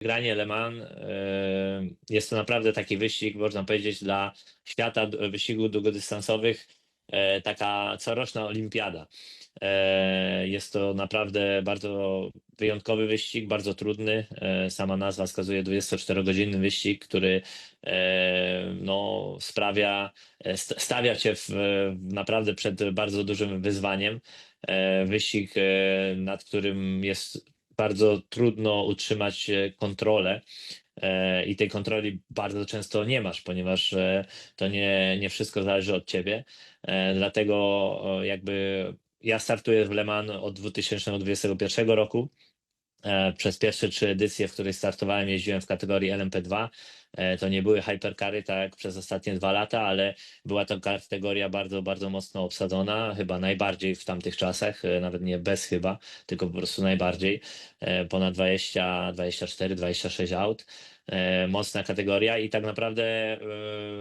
Granie Le Mans e, jest to naprawdę taki wyścig, można powiedzieć, dla świata wyścigów długodystansowych, e, taka coroczna olimpiada. E, Jest to naprawdę bardzo wyjątkowy wyścig, bardzo trudny. Sama nazwa wskazuje 24-godzinny wyścig, który no, sprawia, st- stawia cię w, naprawdę przed bardzo dużym wyzwaniem. Wyścig, nad którym jest bardzo trudno utrzymać e, kontrolę e, i tej kontroli bardzo często nie masz, ponieważ e, to nie, nie wszystko zależy od ciebie. Dlatego jakby ja startuję w Le Mans od 2021 roku. E, Przez pierwsze trzy edycje, w których startowałem, jeździłem w kategorii LMP2. E, To nie były hypercary, tak jak przez ostatnie dwa lata, ale była to kategoria bardzo, bardzo mocno obsadzona, chyba najbardziej w tamtych czasach, e, nawet nie bez chyba, tylko po prostu najbardziej. Ponad 20, 24, 26 aut. Mocna kategoria i tak naprawdę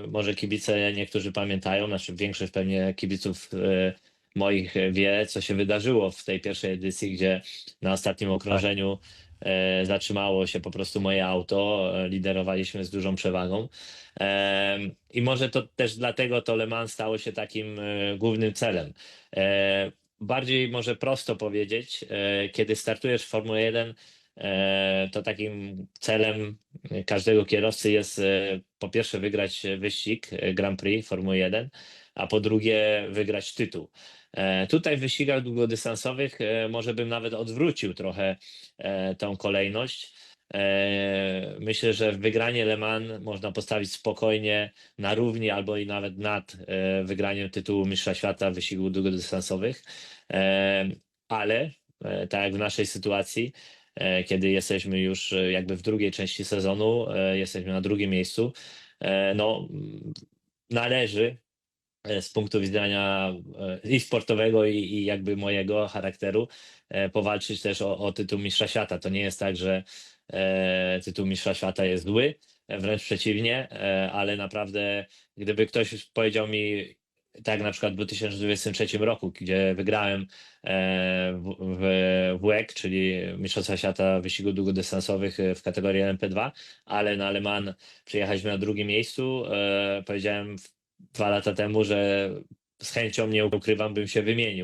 może kibice niektórzy pamiętają, znaczy większość pewnie kibiców moich wie, co się wydarzyło w tej pierwszej edycji, gdzie na ostatnim okrążeniu e, zatrzymało się po prostu moje auto, e, liderowaliśmy z dużą przewagą. I może to też dlatego to Le Mans stało się takim e, głównym celem. E, Bardziej może prosto powiedzieć, e, kiedy startujesz w Formule 1, e, to takim celem każdego kierowcy jest e, po pierwsze wygrać wyścig e, Grand Prix Formuły 1, a po drugie wygrać tytuł. E, Tutaj w wyścigach długodystansowych e, może bym nawet odwrócił trochę e, tą kolejność. Myślę, że wygranie Le Mans można postawić spokojnie na równi albo i nawet nad wygraniem tytułu Mistrza Świata wyścigów długodystansowych. E, Ale tak jak w naszej sytuacji, kiedy jesteśmy już jakby w drugiej części sezonu, jesteśmy na drugim miejscu, no należy z punktu widzenia e, i sportowego, i, i jakby mojego charakteru e, powalczyć też o, o tytuł Mistrza Świata. To nie jest tak, że e, tytuł Mistrza Świata jest zły, e, wręcz przeciwnie, e, ale naprawdę gdyby ktoś powiedział mi, tak na przykład w 2023 roku, gdzie wygrałem e, w, w WEC, czyli Mistrzostwa Świata Wyścigów Długodystansowych e, w kategorii LMP2, ale na Le Mans przyjechaliśmy na drugim miejscu. E, powiedziałem dwa lata temu, że z chęcią, nie ukrywam, bym się wymienił